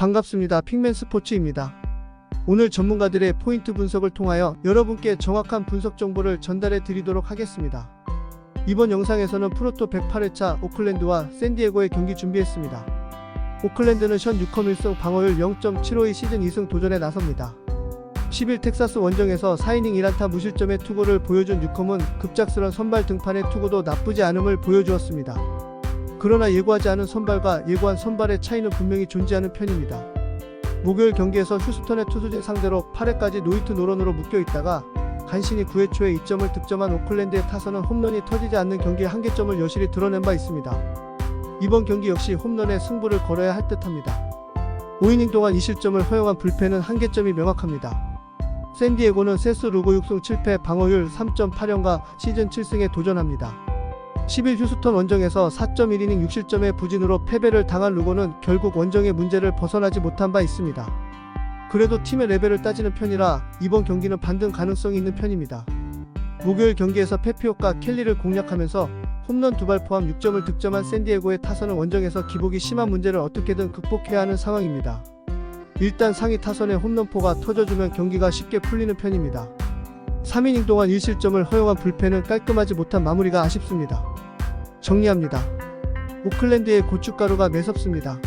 반갑습니다. 핑맨 스포츠입니다. 오늘 전문가들의 포인트 분석을 통하여 여러분께 정확한 분석 정보를 전달해 드리도록 하겠습니다. 이번 영상에서는 프로토 108회차 오클랜드와 샌디에고의 경기 준비했습니다. 오클랜드는 션 6홈 1승 방어율 0.752 시즌 2승 도전에 나섭니다. 10일 텍사스 원정에서 4이닝 1안타 무실점의 투구를 보여준 6홈은 급작스런 선발 등판의 투구도 나쁘지 않음을 보여주었습니다. 그러나 예고하지 않은 선발과 예고한 선발의 차이는 분명히 존재하는 편입니다. 목요일 경기에서 휴스턴의 투수진 상대로 8회까지 노이트 노런으로 묶여 있다가 간신히 9회 초에 2점을 득점한 오클랜드의 타선은 홈런이 터지지 않는 경기의 한계점을 여실히 드러낸 바 있습니다. 이번 경기 역시 홈런에 승부를 걸어야 할 듯합니다. 5이닝 동안 2실점을 허용한 불펜은 한계점이 명확합니다. 샌디에고는 세스 루고 6승 7패 방어율 3.8연과 시즌 7승에 도전합니다. 10일 휴스턴 원정에서 4.1이닝 6실점의 부진으로 패배를 당한 루고는 결국 원정의 문제를 벗어나지 못한 바 있습니다. 그래도 팀의 레벨을 따지는 편이라 이번 경기는 반등 가능성이 있는 편입니다. 목요일 경기에서 페피오카 켈리를 공략하면서 홈런 두 발 포함 6점을 득점한 샌디에고의 타선은 원정에서 기복이 심한 문제를 어떻게든 극복해야 하는 상황입니다. 일단 상위 타선의 홈런포가 터져주면 경기가 쉽게 풀리는 편입니다. 3이닝 동안 1실점을 허용한 불펜은 깔끔하지 못한 마무리가 아쉽습니다. 정리합니다. 오클랜드의 고춧가루가 매섭습니다.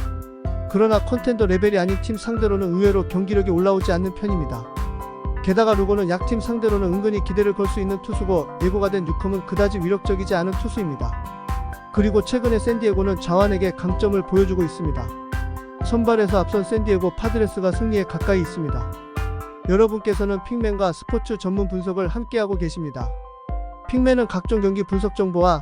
그러나 컨텐더 레벨이 아닌 팀 상대로는 의외로 경기력이 올라오지 않는 편입니다. 게다가 루고는 약팀 상대로는 은근히 기대를 걸 수 있는 투수고 예고가 된 뉴컴은 그다지 위력적이지 않은 투수입니다. 그리고 최근에 샌디에고는 자완에게 강점을 보여주고 있습니다. 선발에서 앞선 샌디에고 파드레스가 승리에 가까이 있습니다. 여러분께서는 핑맨과 스포츠 전문 분석을 함께하고 계십니다. 핑맨은 각종 경기 분석 정보와